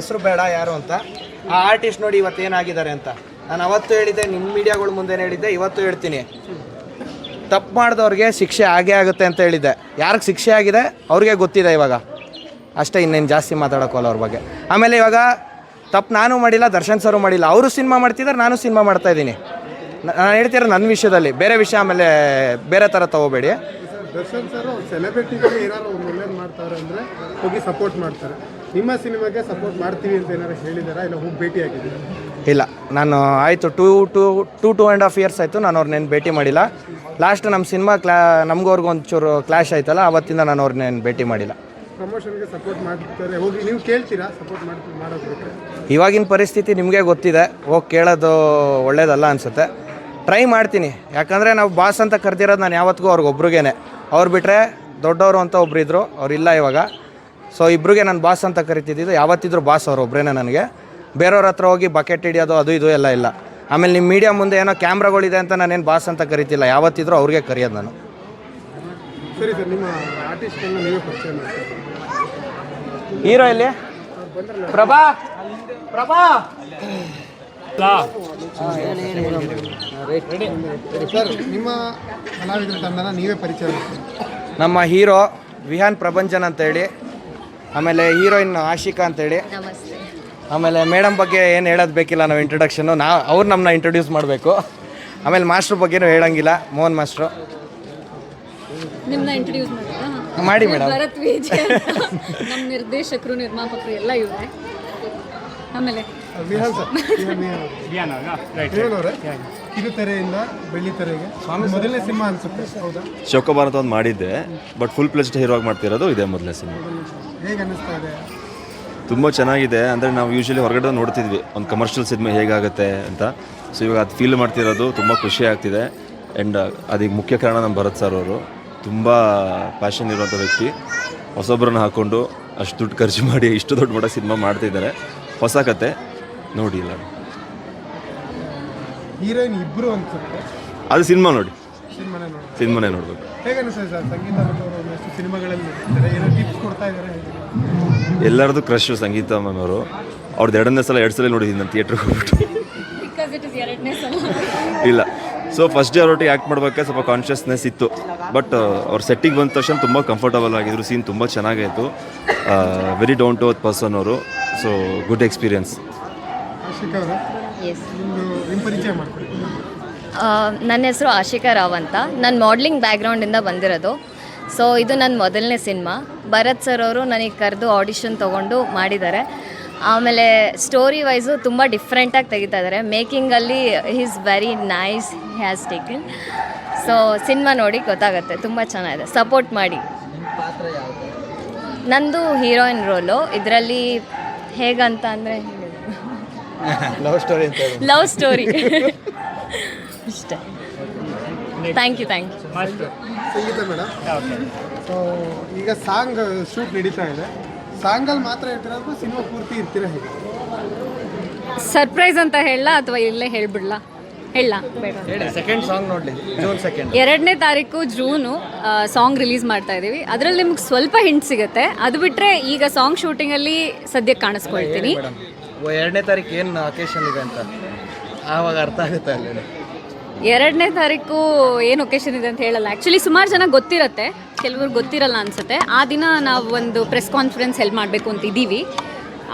ಹೆಸರು ಬೇಡ ಯಾರು ಅಂತ. ಆ ಆರ್ಟಿಸ್ಟ್ ನೋಡಿ ಇವತ್ತು ಏನಾಗಿದ್ದಾರೆ ಅಂತ. ನಾನು ಅವತ್ತು ಹೇಳಿದ್ದೆ ನಿಮ್ಮ ಮೀಡಿಯಾಗಳ ಮುಂದೆ ಹೇಳಿದ್ದೆ, ಇವತ್ತು ಹೇಳ್ತೀನಿ. ತಪ್ಪು ಮಾಡಿದವ್ರಿಗೆ ಶಿಕ್ಷೆ ಆಗೇ ಆಗುತ್ತೆ ಅಂತ ಹೇಳಿದ್ದೆ. ಯಾರಿಗೆ ಶಿಕ್ಷೆ ಆಗಿದೆ? ಅವ್ರಿಗೆ ಗೊತ್ತಿದೆ ಇವಾಗ. ಅಷ್ಟೇ ಇನ್ನೇನು ಜಾಸ್ತಿ ಮಾತಾಡೋಕ್ಕಲ್ಲ ಅವ್ರ ಬಗ್ಗೆ. ಆಮೇಲೆ ಇವಾಗ ತಪ್ಪು ನಾನು ಮಾಡಿಲ್ಲ, ದರ್ಶನ್ ಸರು ಮಾಡಿಲ್ಲ. ಅವರು ಸಿನಿಮಾ ಮಾಡ್ತಿದ್ದಾರೆ ನಾನು ಸಿನಿಮಾ ಮಾಡ್ತಾ ಇದ್ದೀನಿ. ನಾನು ಹೇಳ್ತಿರೋ ನನ್ನ ವಿಷಯದಲ್ಲಿ. ಬೇರೆ ವಿಷಯ ಆಮೇಲೆ ಬೇರೆ ಥರ ತಗೋಬೇಡಿ. ದರ್ಶನ್ ಸರ್ ಸೆಲೆಬ್ರಿಟಿಗಳು ಏನಾದ್ರು ಮಾಡ್ತಾರೆ ಅಂದರೆ ಹೋಗಿ ಸಪೋರ್ಟ್ ಮಾಡ್ತಾರೆ. ನಿಮ್ಮ ಸಿನಿಮಾಗೆ ಸಪೋರ್ಟ್ ಮಾಡ್ತೀವಿ ಅಂತ ಏನಾರು ಹೇಳಿದಾರ? ಇಲ್ಲ ಹೋಗಿ ಭೇಟಿ ಆಗಿದ್ದೀರಾ? ಇಲ್ಲ ನಾನು ಆಯಿತು two two two two and half years ಆಯಿತು ನಾನು ಅವ್ರನ್ನೇನು ಭೇಟಿ ಮಾಡಿಲ್ಲ. ಲಾಸ್ಟ್ ನಮ್ಮ ಸಿನಿಮಾ ಕ್ಲಾ ನಮಗವ್ರಿಗೂ ಒಂಚೂರು ಕ್ಲಾಶ್ ಆಯ್ತಲ್ಲ ಅವತ್ತಿಂದ ನಾನು ಅವ್ರನ್ನೇನು ಭೇಟಿ ಮಾಡಿಲ್ಲ. ಪ್ರಮೋಷನ್ಗೆ ಸಪೋರ್ಟ್ ಮಾಡ್ತಾರೆ. ಹೋಗಿ ನೀವು ಕೇಳ್ತೀರಾ? ಸಪೋರ್ಟ್ ಮಾಡ್ತೀವಿ ಮಾಡೋದು ಬಿಟ್ಟರೆ ಇವಾಗಿನ ಪರಿಸ್ಥಿತಿ ನಿಮಗೆ ಗೊತ್ತಿದೆ. ಹೋಗಿ ಕೇಳೋದು ಒಳ್ಳೇದಲ್ಲ ಅನಿಸುತ್ತೆ. ಟ್ರೈ ಮಾಡ್ತೀನಿ. ಯಾಕಂದರೆ ನಾವು ಬಾಸ್ ಅಂತ ಕರೆದಿರೋದು ನಾನು ಯಾವತ್ತಿಗೂ ಅವ್ರಿಗೊಬ್ರಿಗೇನೆ. ಅವ್ರು ಬಿಟ್ಟರೆ ದೊಡ್ಡವರು ಅಂತ ಒಬ್ರು ಇದ್ದರು ಇಲ್ಲ ಇವಾಗ. ಸೊ ಇಬ್ಬರಿಗೆ ನಾನು ಬಾಸ್ ಅಂತ ಕರಿತಿದ್ದಿದ್ದು ಯಾವತ್ತಿದ್ರು ಬಾಸ್ ಅವರು ಒಬ್ಬರೇನೆ ನನಗೆ. ಬೇರೆಯವ್ರ ಹತ್ರ ಹೋಗಿ ಬಕೆಟ್ ಹಿಡಿಯೋದು ಅದು ಇದು ಎಲ್ಲ ಇಲ್ಲ. ಆಮೇಲೆ ನಿಮ್ಮ ಮೀಡಿಯಾ ಮುಂದೆ ಏನೋ ಕ್ಯಾಮ್ರಾಗಳಿದೆ ಅಂತ ನಾನೇನು ಬಾಸ್ ಅಂತ ಕರಿತಿಲ್ಲ. ಯಾವತ್ತಿದ್ರು ಅವ್ರಿಗೆ ಕರೆಯೋದು ನಾನು. ಸರಿ ಸರ್ ನಿಮ್ಮ ಆರ್ಟಿಸ್ಟನ್ನು ನೀವೇ ಪರಿಚಯ ಮಾಡ್ತೀವಿ ಹೀರೋ ಇಲ್ಲಿ ಪ್ರಭಾ? ಪ್ರಭಾ? ಸರ್ ನಿಮ್ಮ ಕಲಾವಿದರ ತಂಡನ ನೀವೇ ಪರಿಚಯ ಮಾಡ್ತೀವಿ ನಮ್ಮ ಹೀರೋ ವಿಹಾನ್ ಪ್ರಪಂಚನ್ ಅಂತೇಳಿ. ಆಮೇಲೆ ಹೀರೋಯಿನ್ ಆಶಿಕಾ ಅಂತೇಳಿ. ನಮಸ್ತೆ ಆಮೇಲೆ ಮೇಡಮ್ ಬಗ್ಗೆ ಏನು ಹೇಳೋದು ಬೇಕಿಲ್ಲ ನಾವು ಇಂಟ್ರೊಡಕ್ಷನ್ನು ನಾ ಅವ್ರು ನಮ್ಮನ್ನ ಇಂಟ್ರೊಡ್ಯೂಸ್ ಮಾಡಬೇಕು. ಆಮೇಲೆ ಮಾಸ್ಟ್ರ್ ಬಗ್ಗೆನೂ ಹೇಳಂಗಿಲ್ಲ ಮೋಹನ್ ಮಾಸ್ಟ್ರು. ನಿಮ್ಮನ್ನ ಇಂಟ್ರೊಡ್ಯೂಸ್ ಮಾಡಿದ್ರಾ? ಮಾಡಿ ಮೇಡಮ್. ಭರತ್ ನಮ್ಮ ನಿರ್ದೇಶಕರು ನಿರ್ಮಾಪಕರು ಎಲ್ಲ ಇವರೇ. ಆಮೇಲೆ ವಿಹಾನ್ ಸರ್. ವಿಹಾನ್ ಅವರೇ ಬೆಳ್ಳಿ ತೆರೆಗೆ. ಮೊದಲನೇ ಸಿನಿಮಾ ಅನ್ಸುತ್ತೆ. ಹೌದಾ? ಶೋಕಭಾರತ ಒಂದು ಮಾಡಿದ್ದೆ ಬಟ್ ಫುಲ್ ಪ್ಲೆಜ್ಡ್ ಹೀರೋ ಆಗಿ ಮಾಡ್ತಿರೋದು ಇದೇ ಮೊದಲನೇ ಸಿನಿಮಾ ಹೇಗೆ ಅನ್ನಿಸ್ತಾ ಇದೆ? ತುಂಬ ಚೆನ್ನಾಗಿದೆ. ಅಂದರೆ ನಾವು ಯೂಶಲಿ ಹೊರಗಡೆ ನೋಡ್ತಿದ್ವಿ ಒಂದು ಕಮರ್ಷಿಯಲ್ ಸಿನಿಮಾ ಹೇಗಾಗುತ್ತೆ ಅಂತ. ಸೊ ಇವಾಗ ಅದು ಫೀಲ್ ಮಾಡ್ತಿರೋದು ತುಂಬ ಖುಷಿ ಆಗ್ತಿದೆ. ಆ್ಯಂಡ್ ಅದಕ್ಕೆ ಮುಖ್ಯ ಕಾರಣ ನಮ್ಮ ಭರತ್ ಸರ್ ಅವರು. ತುಂಬ ಪ್ಯಾಷನ್ ಇರುವಂಥ ವ್ಯಕ್ತಿ. ಹೊಸೊಬ್ಬರನ್ನ ಹಾಕ್ಕೊಂಡು ಅಷ್ಟು ದುಡ್ಡು ಖರ್ಚು ಮಾಡಿ ಇಷ್ಟು ದೊಡ್ಡ ಮಟ್ಟ ಸಿನಿಮಾ ಮಾಡ್ತಿದ್ದಾರೆ. ಹೊಸ ಕತೆ. ನೋಡಿ ಇಲ್ಲ. ಹೀರೋಯಿನ್ ಇಬ್ಬರು ಅನ್ಸುತ್ತೆ. ಅದು ಸಿನಿಮಾ ನೋಡಿ. ಸಿನಿಮಾನೇ ನೋಡಿ ಸಿನಿಮಾನೇ ನೋಡಬೇಕು. ಹೇಗೆ ಅನಿಸ್ತದೆ ಸರ್? ಸಂಗೀತ ಸಿನಿಮಾಗಳಲ್ಲಿ ಏನೋ ಟಿಪ್ಸ್ ಕೊಡ್ತಾ ಇದ್ದಾರೆ ಎಲ್ಲರದು ಕ್ರಶ್ ಸಂಗೀತ ಮ್ಯಾಮ್ ಅವರು. ಅವ್ರದ್ದು ಎರಡನೇ ಸಲ ಎರಡು ಸಲ ನೋಡಿದ್ದೀನಿ ನಾನು ಥಿಯೇಟ್ರಿಗೆ ಹೋಗ್ಬಿಟ್ಟು. ಬಿಕಾಸ್ ಇಟ್ ಇಸ್ ಎರಡನೇ ಸಲ. ಇಲ್ಲ. ಸೊ ಫಸ್ಟ್ ಡೇ ಅವರೊಟ್ಟಿಗೆ ಆ್ಯಕ್ಟ್ ಮಾಡಬೇಕಾದ್ರೆ ಸ್ವಲ್ಪ ಕಾನ್ಷಿಯಸ್ನೆಸ್ ಇತ್ತು. ಬಟ್ ಅವ್ರ ಸೆಟ್ಟಿಗೆ ಬಂದ ತಕ್ಷಣ ತುಂಬ ಕಂಫರ್ಟಬಲ್ ಆಗಿದ್ರು. ಸೀನ್ ತುಂಬ ಚೆನ್ನಾಗಾಯಿತು very down to earth person ಅವರು. ಸೊ ಗುಡ್ ಎಕ್ಸ್ಪೀರಿಯನ್ಸ್ ನನ್ನ ಹೆಸರು ಆಶಿಕಾ ರಾವ್ ಅಂತ. ನಾನು ಮಾಡ್ಲಿಂಗ್ ಬ್ಯಾಕ್ಗ್ರೌಂಡಿಂದ ಬಂದಿರೋದು. ಸೊ ಇದು ನನ್ನ ಮೊದಲನೇ ಸಿನಿಮಾ. ಭರತ್ ಸರ್ ಅವರು ನನಗೆ ಕರೆದು ಆಡಿಷನ್ ತೊಗೊಂಡು ಮಾಡಿದ್ದಾರೆ. ಆಮೇಲೆ ಸ್ಟೋರಿ ವೈಸು ತುಂಬ ಡಿಫ್ರೆಂಟಾಗಿ ತೆಗಿತಾ ಇದ್ದಾರೆ ಮೇಕಿಂಗಲ್ಲಿ is very nice has taken so cinema ನೋಡಿ ಗೊತ್ತಾಗುತ್ತೆ. ತುಂಬ ಚೆನ್ನಾಗಿದೆ. ಸಪೋರ್ಟ್ ಮಾಡಿ. ನಂದು ಹೀರೋಯಿನ್ ರೋಲು ಇದರಲ್ಲಿ ಹೇಗಂತ ಅಂದರೆ ಲವ್ ಸ್ಟೋರಿ ಅಂತ ಹೇಳಿ. ಲವ್ ಸ್ಟೋರಿ ಇಷ್ಟೇ. Thank you thank you Sangeetha madam so ಈಗ ಸಾಂಗ್ ಶೂಟ್ ನಡೀತಾ ಇದೆ. ಸಾಂಗಲ್ಲಿ ಮಾತ್ರ ಇರ್ತೀರಾ ಅಥವಾ ಸಿನಿಮಾ ಪೂರ್ತಿ ಇರ್ತೀರಾ ಹೇಗೆ? ಸರ್ಪ್ರೈಸ್ ಅಂತ ಹೇಳಲ್ಲ ಅಥವಾ ಇಲ್ಲೇ ಹೇಳ್ಬಿಡ್ಲಾ? ಹೇಳ ಬೇಡ. ಹೇಳಿ ಸೆಕೆಂಡ್ ಸಾಂಗ್ ನೋಡಲಿ. ಜೂನ್ ಸೆಕೆಂಡ್ ಎರಡನೇ ತಾರೀಕು ಜೂನು ಸಾಂಗ್ ರಿಲೀಸ್ ಮಾಡ್ತಾ ಇದ್ದೀವಿ ಅದರಲ್ಲಿ ನಿಮ್ಗೆ ಸ್ವಲ್ಪ ಹಿಂಟ್ ಸಿಗುತ್ತೆ. ಅದು ಬಿಟ್ಟರೆ ಈಗ ಸಾಂಗ್ ಶೂಟಿಂಗಲ್ಲಿ ಸದ್ಯಕ್ಕೆ ಕಾಣಿಸ್ಕೊಳ್ತೀನಿ. ಎರಡನೇ ತಾರೀಕು ಏನು ಅಕೇಶನ್ ಇದೆ ಅಂತ? ಆವಾಗ ಅರ್ಥ ಆಗುತ್ತೆ ಅಲ್ಲಿ ಎರಡನೇ ತಾರೀಕು ಏನು ಒಕೇಶನ್ ಇದೆ ಅಂತ ಹೇಳಲ್ಲ. ಆ್ಯಕ್ಚುಲಿ ಸುಮಾರು ಜನ ಗೊತ್ತಿರತ್ತೆ. ಕೆಲವ್ರು ಗೊತ್ತಿರಲ್ಲ ಅನ್ಸುತ್ತೆ. ಆ ದಿನ ನಾವು ಒಂದು ಪ್ರೆಸ್ ಕಾನ್ಫರೆನ್ಸ್ ಹೆಲ್ಪ್ ಮಾಡಬೇಕು ಅಂತ ಇದ್ದೀವಿ.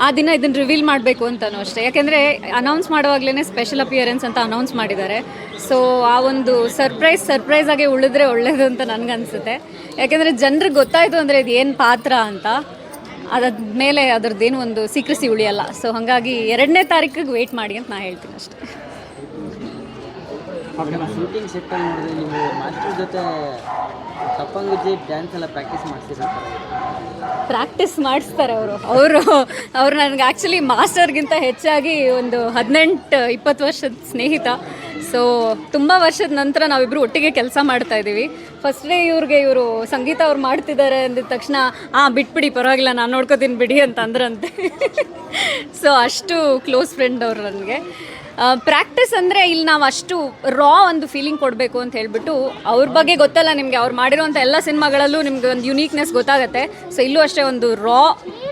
ಆ ದಿನ ಇದನ್ನು ರಿವೀಲ್ ಮಾಡಬೇಕು ಅಂತಲೂ ಅಷ್ಟೇ. ಯಾಕೆಂದರೆ ಅನೌನ್ಸ್ ಮಾಡುವಾಗಲೇ ಸ್ಪೆಷಲ್ ಅಪಿಯರೆನ್ಸ್ ಅಂತ ಅನೌನ್ಸ್ ಮಾಡಿದ್ದಾರೆ. ಸೊ ಆ ಒಂದು ಸರ್ಪ್ರೈಸ್ ಸರ್ಪ್ರೈಸ್ ಆಗಿ ಉಳಿದ್ರೆ ಒಳ್ಳೇದು ಅಂತ ನನಗನ್ಸುತ್ತೆ. ಯಾಕೆಂದರೆ ಜನರಿಗೆ ಗೊತ್ತಾಯಿತು ಅಂದರೆ ಇದು ಏನು ಪಾತ್ರ ಅಂತ. ಅದಾದ್ಮೇಲೆ ಅದ್ರದ್ದೇನು ಒಂದು ಸೀಕ್ರೆಸಿ ಉಳಿಯಲ್ಲ. ಸೊ ಹಾಗಾಗಿ ಎರಡನೇ ತಾರೀಕಿಗೆ ವೆಯ್ಟ್ ಮಾಡಿ ಅಂತ ನಾ ಹೇಳ್ತೀನಿ ಅಷ್ಟೇ. ಶೂಟಿಂಗ್ ಸೆಟ್ ನೋಡಿದ್ರೆ ನೀವು ಮಾಸ್ಟರ್ ಜೊತೆ ತಪ್ಪಂಗುಜ್ಜಿ ಡ್ಯಾನ್ಸ್ ಎಲ್ಲ ಪ್ರಾಕ್ಟೀಸ್ ಮಾಡ್ತೀರಾ ಪ್ರಾಕ್ಟೀಸ್ ಮಾಡಿಸ್ತಾರೆ ಅವರು. ಅವರು ಅವ್ರು ನನಗೆ ಆ್ಯಕ್ಚುಲಿ ಮಾಸ್ಟರ್ಗಿಂತ ಹೆಚ್ಚಾಗಿ ಒಂದು ಹದಿನೆಂಟು ಇಪ್ಪತ್ತು ವರ್ಷದ ಸ್ನೇಹಿತ. ಸೊ ತುಂಬ ವರ್ಷದ ನಂತರ ನಾವಿಬ್ಬರು ಒಟ್ಟಿಗೆ ಕೆಲಸ ಮಾಡ್ತಾ ಇದ್ದೀವಿ. ಫಸ್ಟ್ ಡೇ ಇವ್ರಿಗೆ ಇವರು ಸಂಗೀತ ಅವ್ರು ಮಾಡ್ತಿದ್ದಾರೆ ಅಂದಿದ ತಕ್ಷಣ, ಆ, ಬಿಟ್ಬಿಡಿ, ಪರವಾಗಿಲ್ಲ, ನಾನು ನೋಡ್ಕೋತೀನಿ ಬಿಡಿ ಅಂತ ಅಂದ್ರಂತೆ. ಸೊ ಅಷ್ಟು ಕ್ಲೋಸ್ ಫ್ರೆಂಡ್ ಅವರು ನನಗೆ. ಪ್ರಾಕ್ಟೀಸ್ ಅಂದರೆ ಇಲ್ಲಿ ನಾವು ಅಷ್ಟು ರಾ ಒಂದು ಫೀಲಿಂಗ್ ಕೊಡಬೇಕು ಅಂತ ಹೇಳಿಬಿಟ್ಟು, ಅವ್ರ ಬಗ್ಗೆ ಗೊತ್ತಲ್ಲ ನಿಮಗೆ, ಅವ್ರು ಮಾಡಿರೋಂಥ ಎಲ್ಲ ಸಿನಿಮಾಗಳಲ್ಲೂ ನಿಮ್ಗೆ ಒಂದು ಯುನೀಕ್ನೆಸ್ ಗೊತ್ತಾಗುತ್ತೆ. ಸೊ ಇಲ್ಲೂ ಅಷ್ಟೇ ಒಂದು ರಾ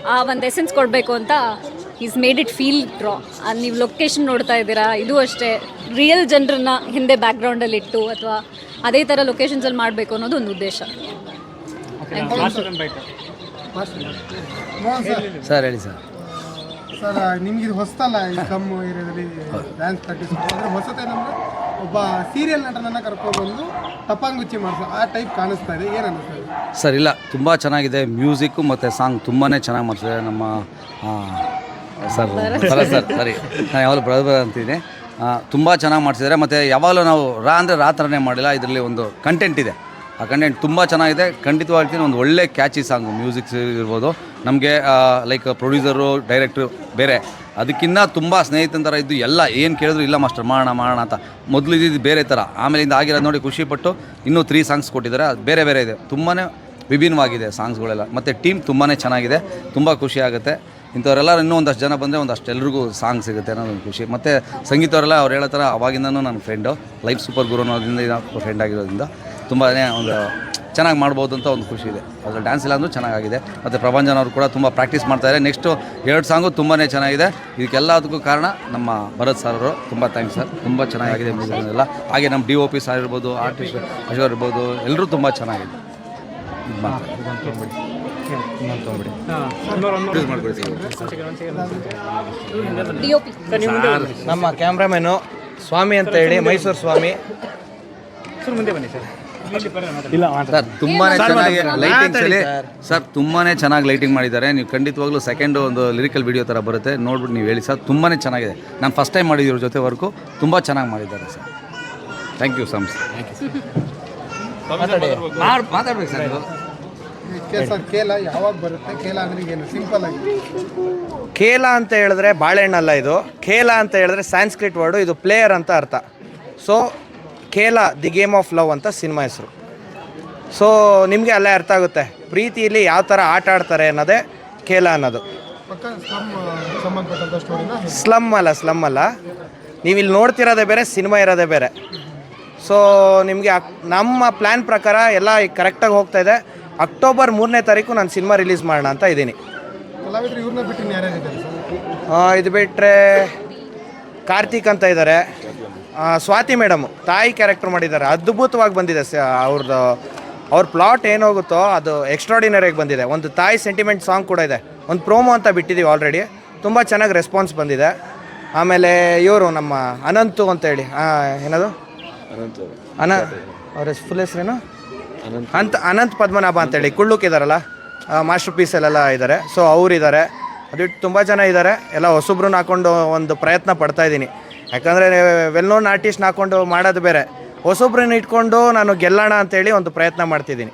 ಆ, ಒಂದು ಎಸೆನ್ಸ್ ಕೊಡಬೇಕು ಅಂತ is made it feel draw ನೀವು ಲೊಕೇಶನ್ ನೋಡ್ತಾ ಇದ್ದೀರಾ ಇದು ಅಷ್ಟೇ. ರಿಯಲ್ ಜನರನ್ನ ಹಿಂದೆ ಬ್ಯಾಕ್ಗ್ರೌಂಡಲ್ಲಿ ಇಟ್ಟು ಅಥವಾ ಅದೇ ಥರ ಲೊಕೇಶನ್ಸಲ್ಲಿ ಮಾಡಬೇಕು ಅನ್ನೋದು ಒಂದು ಉದ್ದೇಶ. ಸರ್ ಸರ್ ಹೇಳಿ ಸರ್ ಸರ್ ನಿಮ್ಗೆ ಇದು ಹೊಸ್ತಲ್ಲ ಈ ಕಮ್ ಏರಿಯಾದಲ್ಲಿ ಡ್ಯಾನ್ಸ್ ಪ್ರಾಕ್ಟೀಸ್ ಅಂದರೆ ಹೊಸತೇನಂದ್ರೆ ಒಬ್ಬ ಸೀರಿಯಲ್ ನಟನನ್ನ ಕರ್ಕೊಬಂದು ಟಪಾಂಗುಚ್ಚಿ ಮಾಡಿಸೋ ಆ ಟೈಪ್ ಕಾಣಿಸ್ತಾ ಇದೆ. ಏನು ಅನ್ನಿಸ್ತಾ ಇದೆ ಸರ್ ಇಲ್ಲ ತುಂಬ ಚೆನ್ನಾಗಿದೆ. ಮ್ಯೂಸಿಕ್ಕು ಮತ್ತು ಸಾಂಗ್ ತುಂಬಾ ಚೆನ್ನಾಗಿ ಮಾಡ್ತಾರೆ ನಮ್ಮ ಸರ್ ಸರ. ಸರ್ ಸರಿ. ನಾನು ಯಾವಾಗಲೂ ಬ್ರದರ್ ಅಂತೀನಿ ತುಂಬ ಚೆನ್ನಾಗಿ ಮಾಡ್ಸಿದ್ದಾರೆ. ಮತ್ತು ಯಾವಾಗಲೂ ನಾವು ರಾ ಅಂದರೆ ರಾ ಥರನೇ ಮಾಡಿಲ್ಲ. ಇದರಲ್ಲಿ ಒಂದು ಕಂಟೆಂಟ್ ಇದೆ. ಆ ಕಂಟೆಂಟ್ ತುಂಬ ಚೆನ್ನಾಗಿದೆ. ಖಂಡಿತವಾಗ್ತೀನಿ ಒಂದು ಒಳ್ಳೆ ಕ್ಯಾಚಿ ಸಾಂಗು ಮ್ಯೂಸಿಕ್ಸ್ ಇರ್ಬೋದು. ನಮಗೆ ಲೈಕ್ ಪ್ರೊಡ್ಯೂಸರು ಡೈರೆಕ್ಟ್ರು ಬೇರೆ. ಅದಕ್ಕಿಂತ ತುಂಬ ಸ್ನೇಹಿತನ ಥರ ಇದ್ದು ಎಲ್ಲ ಏನು ಕೇಳಿದ್ರು ಇಲ್ಲ ಮಾಸ್ಟರ್ ಮಾಡೋಣ ಮಾಡೋಣ ಅಂತ. ಮೊದಲು ಇದ್ದಿದ್ದು ಬೇರೆ ಥರ ಆಮೇಲಿಂದ ಆಗಿರೋದು ನೋಡಿ ಖುಷಿಪಟ್ಟು ಇನ್ನೂ ತ್ರೀ ಸಾಂಗ್ಸ್ ಕೊಟ್ಟಿದ್ದಾರೆ. ಅದು ಬೇರೆ ಬೇರೆ ಇದೆ. ತುಂಬಾ ವಿಭಿನ್ನವಾಗಿದೆ ಸಾಂಗ್ಸ್ಗಳೆಲ್ಲ ಮತ್ತು ಟೀಮ್ ತುಂಬಾ ಚೆನ್ನಾಗಿದೆ. ತುಂಬ ಖುಷಿ ಆಗುತ್ತೆ. ಇಂಥವರೆಲ್ಲ ಇನ್ನೂ ಒಂದಷ್ಟು ಜನ ಬಂದರೆ ಒಂದಷ್ಟು ಎಲ್ರಿಗೂ ಸಾಂಗ್ ಸಿಗುತ್ತೆ ಅನ್ನೋದು ಒಂದು ಖುಷಿ. ಮತ್ತು ಸಂಗೀತವರೆಲ್ಲ ಅವ್ರು ಹೇಳೋ ಥರ ಅವಾಗಿಂದನೂ ನನ್ನ ಫ್ರೆಂಡು ಲೈಫ್ ಸೂಪರ್ ಗುರು ಅನ್ನೋದ್ರಿಂದ ಫ್ರೆಂಡ್ ಆಗಿರೋದ್ರಿಂದ ತುಂಬಾ ಒಂದು ಚೆನ್ನಾಗಿ ಮಾಡ್ಬೋದು ಅಂತ ಒಂದು ಖುಷಿ ಇದೆ. ಅದರ ಡ್ಯಾನ್ಸ್ ಇಲ್ಲ ಅಂದರೂ ಚೆನ್ನಾಗಿದೆ ಮತ್ತು ಪ್ರಭಂಜನ್ ಅವರು ಕೂಡ ತುಂಬ ಪ್ರಾಕ್ಟೀಸ್ ಮಾಡ್ತಾರೆ ನೆಕ್ಸ್ಟು ಎರಡು ಸಾಂಗು ತುಂಬಾ ಚೆನ್ನಾಗಿದೆ. ಇದಕ್ಕೆಲ್ಲದಕ್ಕೂ ಕಾರಣ ನಮ್ಮ ಭರತ್ ಸರ್ ಅವರು. ತುಂಬ ಥ್ಯಾಂಕ್ಸ್ ಸರ್ ತುಂಬ ಚೆನ್ನಾಗಿದೆ ಎಲ್ಲ ಹಾಗೆ ನಮ್ಮ ಡಿ ಒ ಪಿ ಸರ್ ಇರ್ಬೋದು ಆರ್ಟಿಸ್ಟ್ ಅಶೋರ್ ಇರ್ಬೋದು ಎಲ್ಲರೂ ತುಂಬ ಚೆನ್ನಾಗಿದೆ. ಇದು ನಮ್ಮ ಕ್ಯಾಮ್ರಾಮ್ಯಾನು ಸ್ವಾಮಿ ಅಂತ ಹೇಳಿ ಮೈಸೂರು ಸ್ವಾಮಿ. ಸರ್ ತುಂಬಾ ಚೆನ್ನಾಗಿ ಲೈಟಿಂಗ್ಸ್ ಅಲ್ಲಿ ಸರ್. ಸರ್. ತುಂಬಾ ಚೆನ್ನಾಗಿ ಲೈಟಿಂಗ್ ಮಾಡಿದ್ದಾರೆ. ನೀವು ಖಂಡಿತವಾಗ್ಲೂ ಸೆಕೆಂಡ್ ಒಂದು ಲಿರಿಕಲ್ ವಿಡಿಯೋ ಥರ ಬರುತ್ತೆ. ನೋಡ್ಬಿಟ್ಟು ನೀವು ಹೇಳಿ ಸರ್ ತುಂಬಾ ಚೆನ್ನಾಗಿದೆ. ನಾನು ಫಸ್ಟ್ ಟೈಮ್ ಮಾಡಿದ್ರ ಜೊತೆ ವರ್ಕು ತುಂಬ ಚೆನ್ನಾಗಿ ಮಾಡಿದ್ದಾರೆ ಸರ್. ಥ್ಯಾಂಕ್ ಯು ಸಮ್ಸ್ ಮಾತಾಡ್ಬೇಕು ಸರ್ ಸರ್ ಕೇಲ ಯಾವಾಗ ಬರುತ್ತೆ? ಕೇಲ ಅಂದ್ರೆ ಏನು? ಸಿಂಪಲ್ ಆಗಿ. ಖೇಲ ಅಂತ ಹೇಳಿದ್ರೆ ಬಾಳೆಹಣ್ಣಲ್ಲ ಇದು. ಖೇಲ ಅಂತ ಹೇಳಿದ್ರೆ ಸ್ಯಾನ್ಸ್ಕ್ರಿಟ್ ವರ್ಡು ಇದು ಪ್ಲೇಯರ್ ಅಂತ ಅರ್ಥ. So Khela the game of love ಅಂತ ಸಿನಿಮಾ ಹೆಸರು. ಸೊ ನಿಮಗೆ ಅಲ್ಲೇ ಅರ್ಥ ಆಗುತ್ತೆ. ಪ್ರೀತಿಯಲ್ಲಿ ಯಾವ ಥರ ಆಟ ಆಡ್ತಾರೆ ಅನ್ನೋದೇ ಖೇಲ ಅನ್ನೋದು. ಪಕ್ಕ ಸ್ಲಮ್ ಸ್ಟೋರಿನ ಸ್ಲಮ್ ಅಲ್ಲ ಸ್ಲಮ್ ಅಲ್ಲ. ನೀವು ಇಲ್ಲಿ ನೋಡ್ತಿರೋದೇ ಬೇರೆ ಸಿನಿಮಾ ಇರೋದೇ ಬೇರೆ. ಸೊ ನಿಮಗೆ ನಮ್ಮ ಪ್ಲ್ಯಾನ್ ಪ್ರಕಾರ ಎಲ್ಲ ಕರೆಕ್ಟಾಗಿ ಹೋಗ್ತಾ ಇದೆ. ಅಕ್ಟೋಬರ್ ಮೂರನೇ ತಾರೀಕು ನಾನು ಸಿನಿಮಾ ರಿಲೀಸ್ ಮಾಡೋಣ ಅಂತ ಇದ್ದೀನಿ. ಇದು ಬಿಟ್ಟರೆ ಕಾರ್ತಿಕ್ ಅಂತ ಇದ್ದಾರೆ. ಆ, ಸ್ವಾತಿ ಮೇಡಮ್ ತಾಯಿ ಕ್ಯಾರೆಕ್ಟರ್ ಮಾಡಿದ್ದಾರೆ. ಅದ್ಭುತವಾಗಿ ಬಂದಿದೆ ಸ ಅವ್ರದ್ದು ಅವ್ರ ಪ್ಲಾಟ್ ಏನಾಗುತ್ತೋ ಅದು ಎಕ್ಸ್ಟ್ರಾಡಿನರಿಯಾಗಿ ಬಂದಿದೆ. ಒಂದು ತಾಯಿ ಸೆಂಟಿಮೆಂಟ್ ಸಾಂಗ್ ಕೂಡ ಇದೆ. ಒಂದು ಪ್ರೋಮೋ ಅಂತ ಬಿಟ್ಟಿದ್ದೀವಿ ಆಲ್ರೆಡಿ ತುಂಬ ಚೆನ್ನಾಗಿ ರೆಸ್ಪಾನ್ಸ್ ಬಂದಿದೆ. ಆಮೇಲೆ ಇವರು ನಮ್ಮ ಅನಂತು ಅಂತೇಳಿ ಆ, ಏನದು? ಅನ ಅವ್ರ ಫುಲ್ ಹೆಸ್ರೇನು? ಅಂತ ಅನಂತ್ ಪದ್ಮನಾಭ ಅಂತೇಳಿ ಕುಳ್ಳುಕಿದಾರಲ್ಲ ಮಾಸ್ಟರ್ ಪೀಸಲ್ಲೆಲ್ಲ ಇದ್ದಾರೆ ಸೊ ಅವರಿದ್ದಾರೆ ಅದು ಬಿಟ್ಟು ತುಂಬ ಜನ ಇದ್ದಾರೆ ಎಲ್ಲ ಹೊಸಬ್ರನ್ನ ಹಾಕೊಂಡು ಒಂದು ಪ್ರಯತ್ನ ಪಡ್ತಾ ಇದ್ದೀನಿ. ಯಾಕಂದರೆ ವೆಲ್ ನೋನ್ ಆರ್ಟಿಸ್ಟ್ನ ಹಾಕೊಂಡು ಮಾಡೋದು ಬೇರೆ. ಹೊಸೊಬ್ರನ್ನ ಇಟ್ಕೊಂಡು ನಾನು ಗೆಲ್ಲೋಣ ಅಂತೇಳಿ ಒಂದು ಪ್ರಯತ್ನ ಮಾಡ್ತಿದ್ದೀನಿ.